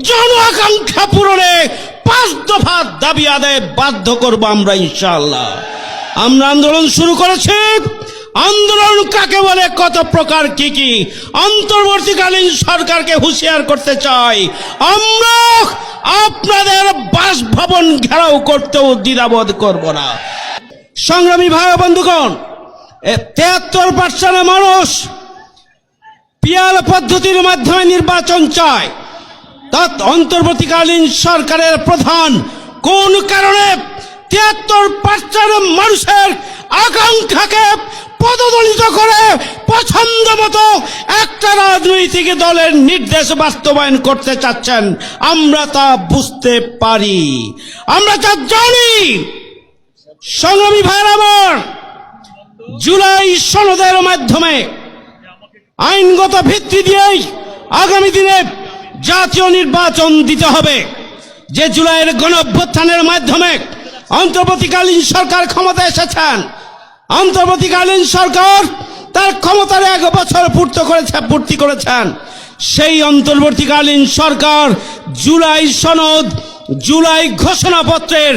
জন আকাঙ্ক্ষা পূরণে। পাঁচ দফা দাবি আদায় বাধ্য করব আমরা, ইনশাআল্লাহ। আমরা আন্দোলন শুরু করেছি। আন্দোলন কাকে বলে, কত প্রকার, কি কি? অন্তর্বর্তীকালীন সরকারকে হুঁশিয়ার করতে চাই। আমরা আপনাদের বাসভবন ঘেরাও করতেও দ্বিধাবোধ করব না। সংগ্রামী ভাই বন্ধুগণ তেহাত্তর পার্সেন্ট মানুষ পিয়ার পদ্ধতির মাধ্যমে নির্বাচন চায়। তৎ অন্তর্বর্তীকালীন সরকারের প্রধান। কোন কারণে তিয়াত্তর পার্সেন্ট মানুষের আকাঙ্ক্ষাকে পদদলিত করে পছন্দ মতো একটা রাজনৈতিক দলের নির্দেশ বাস্তবায়ন করতে চাচ্ছেন? আমরা তা বুঝতে পারি। আমরা তা জানি। সংগ্রামী ভাইয়ের আমার, জুলাই সনদের মাধ্যমে আইনগত ভিত্তি দিয়েই আগামী দিনে জাতীয় নির্বাচন দিতে হবে। যে জুলাইয়ের গণ অভ্যুত্থানের মাধ্যমে অন্তর্বর্তীকালীন সরকার ক্ষমতায় এসেছেন, অন্তর্বর্তীকালীন সরকার তার ক্ষমতার এক বছর পূর্ত করেছে, পূর্তি করেছেন। সেই অন্তর্বর্তীকালীন সরকার জুলাই সনদ, জুলাই ঘোষণাপত্রের